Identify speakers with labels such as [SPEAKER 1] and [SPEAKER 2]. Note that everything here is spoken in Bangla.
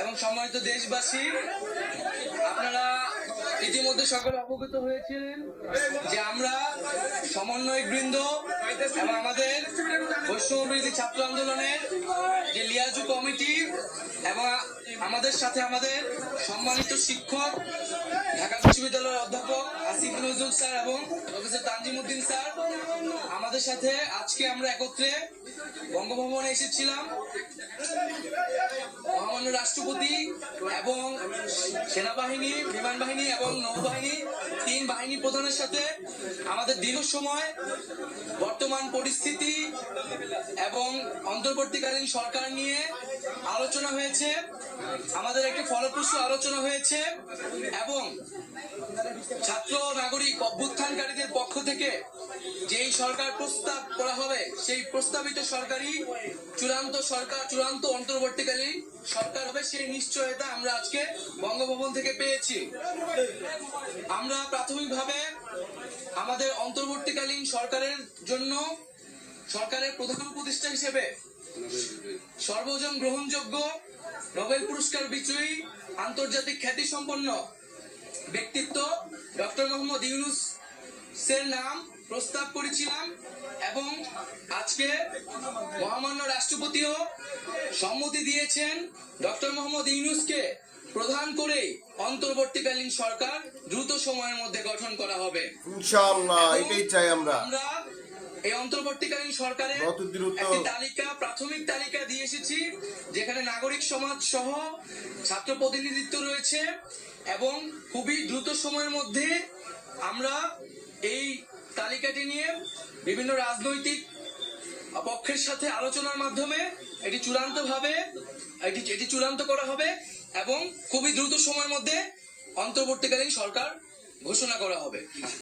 [SPEAKER 1] এবং সম্মানিত দেশবাসী। আপনারা ইতিমধ্যে সকলে অবগত হয়েছিলেন যে আমরা সমন্বয় বৃন্দ এবং আমাদের বৈষ্ণববিরোধী ছাত্র আন্দোলনের যে লিয়াজু কমিটি এবং আমাদের সাথে আমাদের সম্মানিত শিক্ষক, ঢাকা বিশ্ববিদ্যালয়ের অধ্যাপক আসিফ নজরুল স্যার এবং প্রফেসর তানজিম উদ্দিন স্যার। আমাদের সাথে আজকে আমরা একত্রে বঙ্গভবনে এসেছিলাম। মহামান্য রাষ্ট্রপতি এবং সেনাবাহিনী বিমান বাহিনী এবং নৌবাহিনী, তিন বাহিনী প্রধানের সাথে আমাদের দীর্ঘ সময় বর্তমান পরিস্থিতি এবং অন্তর্বর্তীকালীন সরকার নিয়ে আলোচনা হয়েছে, আমাদের একটি ফলপ্রসূ আলোচনা হয়েছে এবং ছাত্র, নাগরিক অভ্যুত্থানকারীদের পক্ষ থেকে যেই সরকার প্রস্তাব করা হবে সেই প্রস্তাবিত সরকারি চূড়ান্ত সরকার, চূড়ান্ত অন্তর্বর্তীকালীন সরকার হবে সেই নিশ্চয়তা আমরা আজকে বঙ্গভবন থেকে পেয়েছি। আমরা প্রাথমিকভাবে আমাদের অন্তর্বর্তীকালীন সরকারের জন্য সরকারের প্রধান উপদেষ্টা হিসেবে সর্বজন গ্রহণযোগ্য নোবেল পুরস্কার বিজয়ী, আন্তর্জাতিক খ্যাতি সম্পন্ন ব্যক্তিত্ব ডক্টর মোহাম্মদ ইউনুস এর নাম প্রস্তাব করেছিলাম। এবং আজকে মহামান্য রাষ্ট্রপতিও সম্মতি দিয়েছেন ডক্টর মোহাম্মদ ইউনুসকে প্রধান করে অন্তর্বর্তীকালীন সরকার দ্রুত সময়ের মধ্যে গঠন করা হবে।
[SPEAKER 2] ইনশাআল্লাহ এটাই চাই আমরা।
[SPEAKER 1] আমরা এই অন্তর্বর্তীকালীন সরকারের একটি তালিকা প্রাথমিক তালিকা দিয়ে এসেছি যেখানে নাগরিক সমাজ সহ ছাত্র প্রতিনিধিত্ব রয়েছে এবং খুবই দ্রুত সময়ের মধ্যে তালিকাটি নিয়ে বিভিন্ন রাজনৈতিক পক্ষের সাথে আলোচনার মাধ্যমে এটি চূড়ান্ত ভাবে এটি এটি চূড়ান্ত করা হবে এবং খুবই দ্রুত সময়ের মধ্যে অন্তর্বর্তীকালীন সরকার ঘোষণা করা হবে।